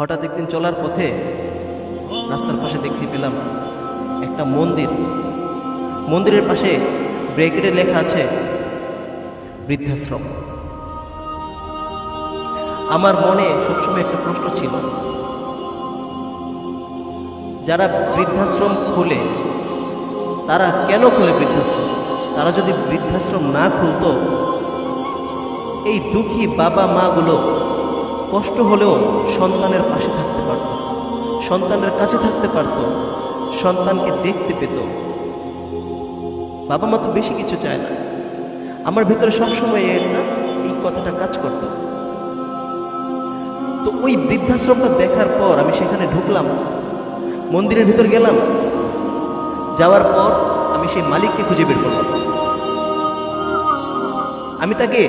হঠাৎ একদিন চলার পথে রাস্তার পাশে দেখতে পেলাম একটা মন্দির। মন্দিরের পাশে ব্রেকেটে লেখা আছে, বৃদ্ধাশ্রম। আমার মনে সবসময় একটা প্রশ্ন ছিল। যারা বৃদ্ধাশ্রম খোলে, তারা কেন খোলে বৃদ্ধাশ্রম? তারা যদি বৃদ্ধাশ্রম না খুলতো, এই দুঃখী বাবা মাগুলো কষ্ট হলেও সন্তানের পাশে থাকতে পারত। সন্তানের কাছে থাকতে পারত। সন্তানকে দেখতে পেত। বাবা মা তো বেশি কিছু চায় না। আমার ভিতরে সবসময় একটা এই কথাটা কাজ করত। তো ওই বৃদ্ধাশ্রমটা দেখার পর আমি সেখানে ঢুকলাম। মন্দিরের ভিতর গেলাম। যাওয়ার পর আমি সেই মালিককে খুঁজে বের করলাম। আমি তাকে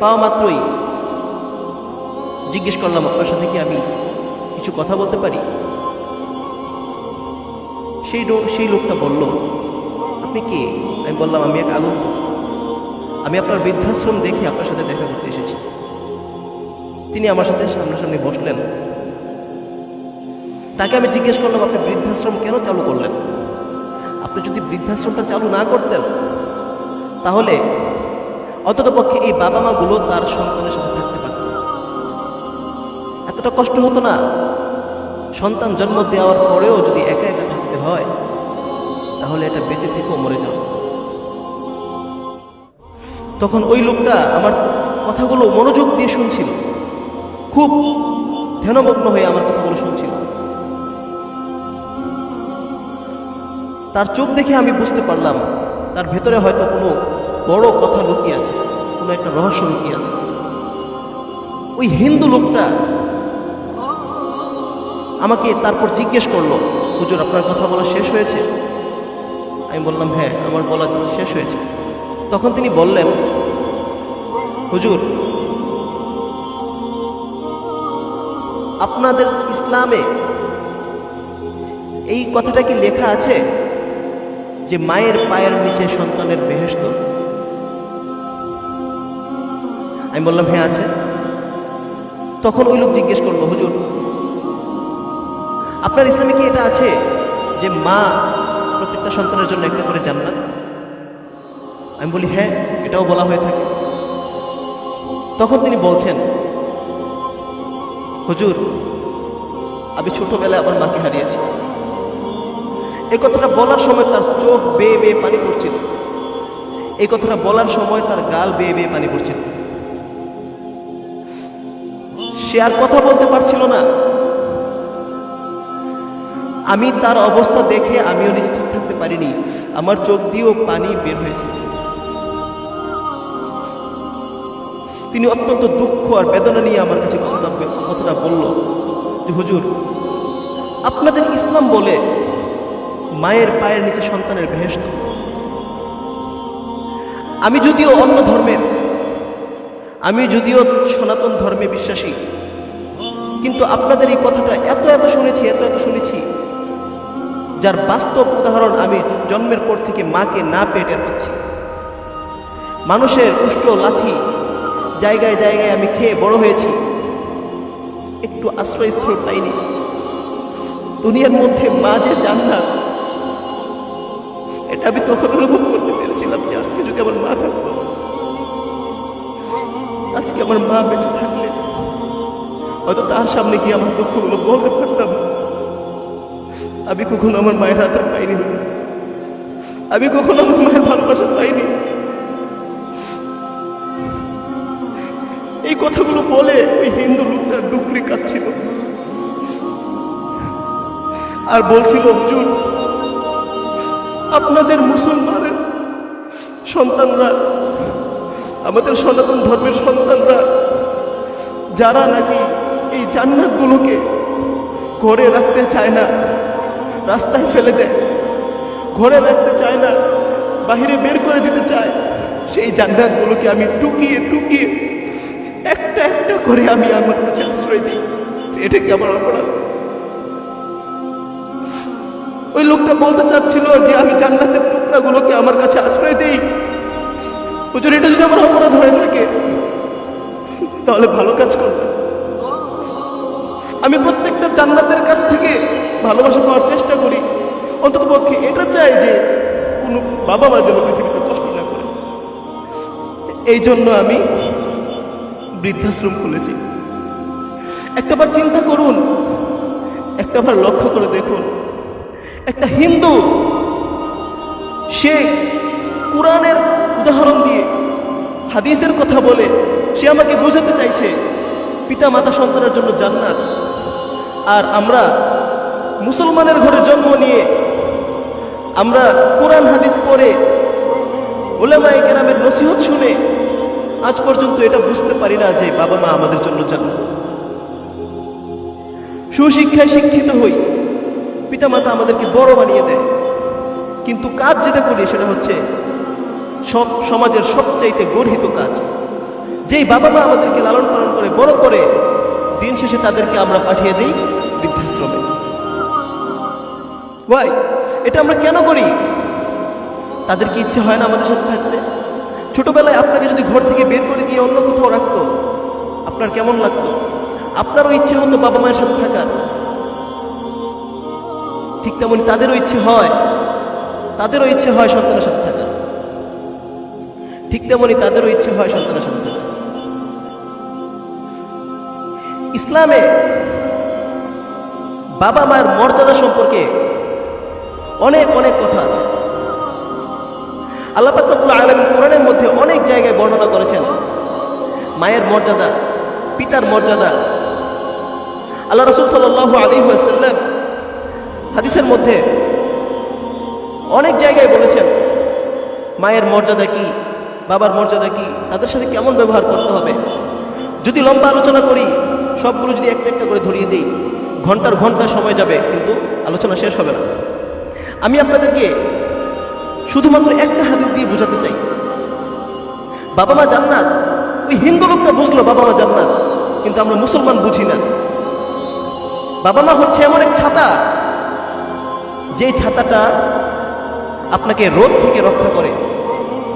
পাওয়া মাত্রই জিজ্ঞেস করলাম, আপনার সাথে কি আমি কিছু কথা বলতে পারি? সেই সেই লোকটা বলল, আপনি কে? আমি বললাম, আমি এক আগন্তুক। আমি আপনার বৃদ্ধাশ্রম দেখে আপনার সাথে দেখা করতে এসেছি। তিনি আমার সাথে সামনাসামনি বসলেন। তাকে আমি জিজ্ঞেস করলাম, আপনি বৃদ্ধাশ্রম কেন চালু করলেন? আপনি যদি বৃদ্ধাশ্রমটা চালু না করতেন, তাহলে অন্তত পক্ষে এই বাবা মাগুলো তার সন্তানের সাথে এতটা কষ্ট হতো না। সন্তান জন্ম দেওয়ার পরেও যদি একা একা থাকতে হয়, তাহলে এটা বেঁচে থেকেও মরে যাওয়া তখন ওই লোকটা আমার কথাগুলো মনোযোগ দিয়ে শুনছিল। খুব ধ্যানমগ্ন হয়ে আমার কথাগুলো শুনছিল। তার চোখ দেখে আমি বুঝতে পারলাম, তার ভেতরে হয়তো কোনো বড় কথা লুকিয়ে আছে, কোনো একটা রহস্য লুকিয়ে আছে। ওই হিন্দু লোকটা আমাকে তারপর জিজ্ঞেস করল, হুজুর, আপনার কথা বলা শেষ হয়েছে? আমি বললাম হ্যাঁ আমার বলা শেষ হয়েছে। তখন তিনি বললেন, হুজুর, আপনাদের ইসলামে এই কথাটা কি লেখা আছে যে মায়ের পায়ের নিচে সন্তানের বেহেস্ত আমি বললাম হ্যাঁ আছে। তখন ওই লোক জিজ্ঞেস করল, হুজুর আপনার ইসলামে কি এটা আছে যে মা প্রত্যেকটা সন্তানের জন্য একটা করে জান্নাত? আমি বলি হ্যাঁ এটাও বলা হয়ে থাকে। তখন তিনি বলছেন, হুজুর, আমি ছোটবেলায় আমার মাকে হারিয়েছি। এই কথাটা বলার সময় তার চোখ বেয়ে বেয়ে পানি পড়ছিল। এই কথাটা বলার সময় তার গাল বেয়ে বেয়ে পানি পড়ছিল। সে আর কথা বলতে পারছিল না। আমি তার অবস্থা দেখে আমিও নিজে ঠিক থাকতে পারিনি। আমার চোখ দিয়েও পানি বের হয়েছে। তিনি অত্যন্ত দুঃখ আর বেদনা নিয়ে আমার কাছে কথাটা বলল যে, হুজুর, আপনাদের ইসলাম বলে মায়ের পায়ের নিচে সন্তানের বেহেস্ত আমি যদিও অন্য ধর্মের, আমি যদিও সনাতন ধর্মে বিশ্বাসী, কিন্তু আপনাদের এই কথাটা এত এত শুনেছি, এত এত শুনেছি। যার বাস্তব উদাহরণ আমি জন্মের পর থেকে মাকে না পেয়ে পাচ্ছি। মানুষের উষ্ট লাথি, জায়গায় জায়গায় আমি খেয়ে বড় হয়েছি। একটু আশ্রয়স্থল পাইনি। দুনিয়ার মধ্যে মা যে জান্নাত, এটা আমি তখন অনুভব করতে পেরেছিলাম যে আজকে যদি আমার মা থাকতো, আজকে আমার মা বেঁচে থাকলে হয়তো তার সামনে গিয়ে আমার দুঃখগুলো বলতে পারতাম। আমি কখনো আমার মায়ের হাতের পাইনি। আমি কখনো আমার মায়ের ভালোবাসা পাইনি। এই কথাগুলো বলে ওই হিন্দু লোকটা ডুকরি কাঁদছিল। আর বলছিল অর্জুন আপনাদের মুসলমানের সন্তানরা, আমাদের সনাতন ধর্মের সন্তানরা, যারা নাকি এই জান্নাতগুলোকে ঘরে রাখতে চায় না রাস্তায় ফেলে দেয়। ঘরে রাখতে চায় না, বাহিরে বের করে দিতে চায়। সেই জান্নাতগুলোকে আমি টুকিয়ে টুকিয়ে একটা একটা করে আমি আমার কাছে আশ্রয় দিই। এটা কি আমার অপরাধ। ওই লোকটা বলতে চাচ্ছিল যে আমি জান্নাতের টুকরাগুলোকে আমার কাছে আশ্রয় দিই। হুজুর, এটা যদি আমার অপরাধ হয়ে থাকে, তাহলে ভালো কাজ করবে। আমি প্রত্যেকটা জান্নাতের কাছ থেকে ভালোবাসা পাওয়ার চেষ্টা করি। অন্তত পক্ষে এটা চাই যে কোনো বাবা মা যেন পৃথিবীতে কষ্ট না করে। এই জন্য আমি বৃদ্ধাশ্রম খুলেছি। একটাবার চিন্তা করুন একটাবার লক্ষ্য করে দেখুন। একটা হিন্দু, সে কোরআনের উদাহরণ দিয়ে হাদিসের কথা বলে, সে আমাকে বোঝাতে চাইছে পিতা মাতা সন্তানের জন্য জান্নাত। আর আমরা মুসলমানের ঘরে জন্ম নিয়ে আমরা কোরআন হাদিস পড়ে ওলামাই কেরামের নসিহত শুনে আজ পর্যন্ত এটা বুঝতে পারি না যে বাবা মা আমাদের জন্য জান্নাত। সুশিক্ষায় শিক্ষিত হই, পিতামাতা আমাদেরকে বড় বানিয়ে দেয়। কিন্তু কাজ যেটা করি সেটা হচ্ছে সব সমাজের সবচাইতে গর্হিত কাজ। যেই বাবা মা আমাদেরকে লালন পালন করে, বড় করে, দিন শেষে তাদেরকে আমরা পাঠিয়ে দিই বৃদ্ধাশ্রমে। ওয়াই এটা আমরা কেন করি? তাদের কি ইচ্ছে হয় না আমাদের সাথে থাকতে? ছোটবেলায় আপনাকে যদি ঘর থেকে বের করে দিয়ে অন্য কোথাও রাখতো, আপনার কেমন লাগতো? আপনারও ইচ্ছে হতো বাবা মায়ের সাথে থাকার। ঠিক তেমন তাদেরও ইচ্ছে হয়, তাদেরও ইচ্ছে হয় সন্তানের সাথে থাকার। ঠিক তেমনই তাদেরও ইচ্ছে হয় সন্তানের সাথে থাকার। ইসলামে বাবা মায়ের মর্যাদা সম্পর্কে অনেক অনেক কথা আছে। আল্লাহ পাকুল আলম কোরআনের মধ্যে অনেক জায়গায় বর্ণনা করেছেন। মায়ের মর্যাদা, পিতার মর্যাদা। আল্লাহ রসুল সাল্লাহ আলী আসাল্লাম হাদিসের মধ্যে অনেক জায়গায় বলেছেন, মায়ের মর্যাদা কি, বাবার মর্যাদা কি, তাদের সাথে কেমন ব্যবহার করতে হবে? যদি লম্বা আলোচনা করি, সবগুলো যদি একটা একটা করে ধরিয়ে দিই, ঘণ্টার ঘণ্টা সময় যাবে, কিন্তু আলোচনা শেষ হবে না। আমি আপনাদেরকে শুধুমাত্র একটা হাদিস দিয়ে বোঝাতে চাই। বাবা মা জান্নাত। ওই হিন্দু লোকটা বুঝলো বাবা মা জান্নাত, কিন্তু আমরা মুসলমান বুঝি না। বাবা মা হচ্ছে এমন এক ছাতা। যে ছাতাটা আপনাকে রোদ থেকে রক্ষা করে,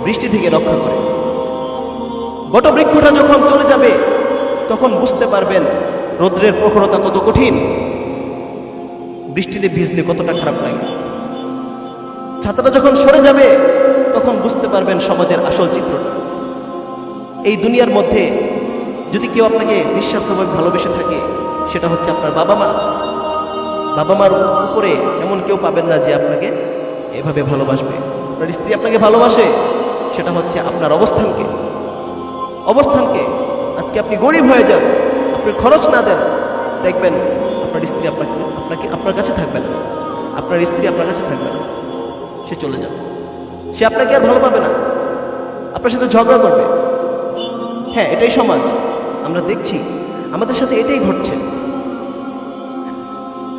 বৃষ্টি থেকে রক্ষা করে। বটবৃক্ষটা যখন চলে যাবে, তখন বুঝতে পারবেন রৌদ্রের প্রখরতা কত কঠিন। বৃষ্টিতে ভিজলে কতটা খারাপ লাগে। ছাতাটা যখন সরে যাবে, তখন বুঝতে পারবেন সমাজের আসল চিত্রটা। এই দুনিয়ার মধ্যে যদি কেউ আপনাকে নিঃস্বার্থভাবে ভালোবেসে থাকে, সেটা হচ্ছে আপনার বাবা মা। বাবা মার উপরে এমন কেউ পাবেন না যে আপনাকে এভাবে ভালোবাসবে। আপনার স্ত্রী আপনাকে ভালোবাসে, সেটা হচ্ছে আপনার অবস্থানকে। অবস্থানকে আজকে আপনি গরিব হয়ে যান, আপনি খরচ না দেন, দেখবেন আপনার স্ত্রী আপনাকে আপনাকে আপনার কাছে থাকবে না। আপনার স্ত্রী আপনার কাছে থাকবে না। সে চলে যাবে সে আপনাকে আর ভালো পাবে না আপনার সাথে ঝগড়া করবে হ্যাঁ এটাই সমাজ আমরা দেখছি আমাদের সাথে এটাই ঘটছে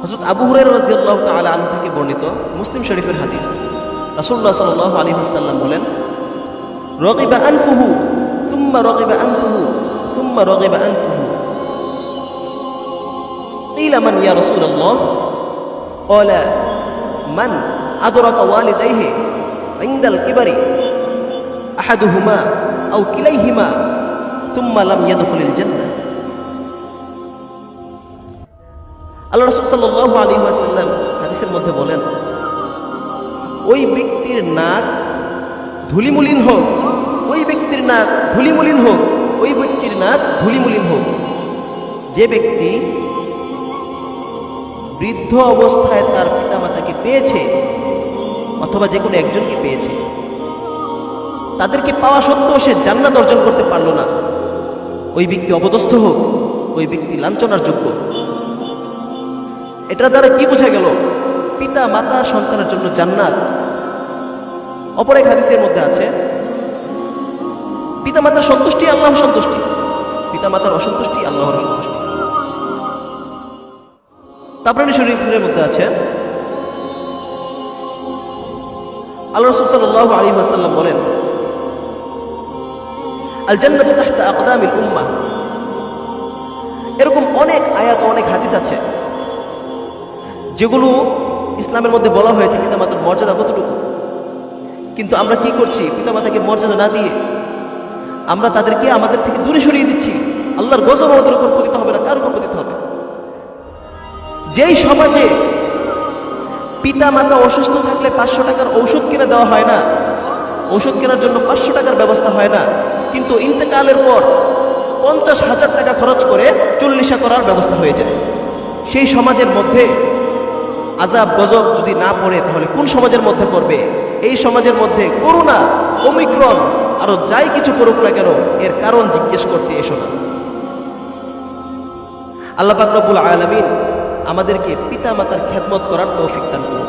হজরত আবু হুরের রাজিয়াল্লাহ তালা আনু থেকে বর্ণিত মুসলিম শরীফের হাদিস রাসুল্লাহ সাল আলী হাসাল্লাম বলেন রকিবা আনফুহু সুম্মা রকিবা আনফুহু সুম্মা রকিবা আনফুহু قيل من يا رسول الله قال من أدرك والديه عند الكبر أحدهما أو كليهما ثم لم يدخل الجنة আল্লাহ রসুল সাল্লাহ আলী আসাল্লাম হাদিসের মধ্যে বলেন ওই ব্যক্তির নাক ধুলিমুলিন হোক ওই ব্যক্তির নাক ধুলিমুলিন হোক ওই ব্যক্তির নাক ধুলিমুলিন হোক যে ব্যক্তি বৃদ্ধ অবস্থায় তার পিতামাতাকে পেয়েছে অথবা যে কোনো একজনকে পেয়েছে। তাদেরকে পাওয়া সত্ত্বেও সে জান্নাত অর্জন করতে পারল না। ওই ব্যক্তি অপদস্থ হোক, ওই ব্যক্তি লাঞ্ছনার যোগ্য। এটার দ্বারা কি বোঝা গেল? পিতা, মাতা, সন্তানের জন্য জান্নাত। অপর এক হাদিসের মধ্যে আছে, পিতা, মাতার সন্তুষ্টি আল্লাহর সন্তুষ্টি, পিতা, মাতার অসন্তুষ্টি আল্লাহর সন্তুষ্টি তারপরে শরীফের মধ্যে আছে আল্লাহ রসুল সাল্লাহ আলী আসাল্লাম বলেন আল জান্নাত তাহতা আকদামিল এরকম অনেক আয়াত, অনেক হাদিস আছে, যেগুলো ইসলামের মধ্যে বলা হয়েছে পিতামাতার মর্যাদা কতটুকু? কিন্তু আমরা কি করছি পিতামাতাকে মর্যাদা না দিয়ে? আমরা তাদেরকে আমাদের থেকে দূরে সরিয়ে দিচ্ছি। আল্লাহর গজব আমাদের উপর পতিত হবে না, কার উপর পতিত হবে? যেই সমাজে পিতা মাতা অসুস্থ থাকলে পাঁচশো টাকার ঔষধ কিনে দেওয়া হয় না। ওষুধ কেনার জন্য পাঁচশো টাকার ব্যবস্থা হয় না। কিন্তু ইন্তেকালের পর পঞ্চাশ হাজার টাকা খরচ করে চল্লিশা করার ব্যবস্থা হয়ে যায়। সেই সমাজের মধ্যে আজাব গজব যদি না পড়ে, তাহলে কোন সমাজের মধ্যে পড়বে? এই সমাজের মধ্যে করোনা অমিক্রণ আরও যাই কিছু করুক না কেন, এর কারণ জিজ্ঞেস করতে এসো না। আল্লাহ পাক আলামিন আমাদেরকে পিতা মাতার খেদমত করার তৌফিক দান করুন।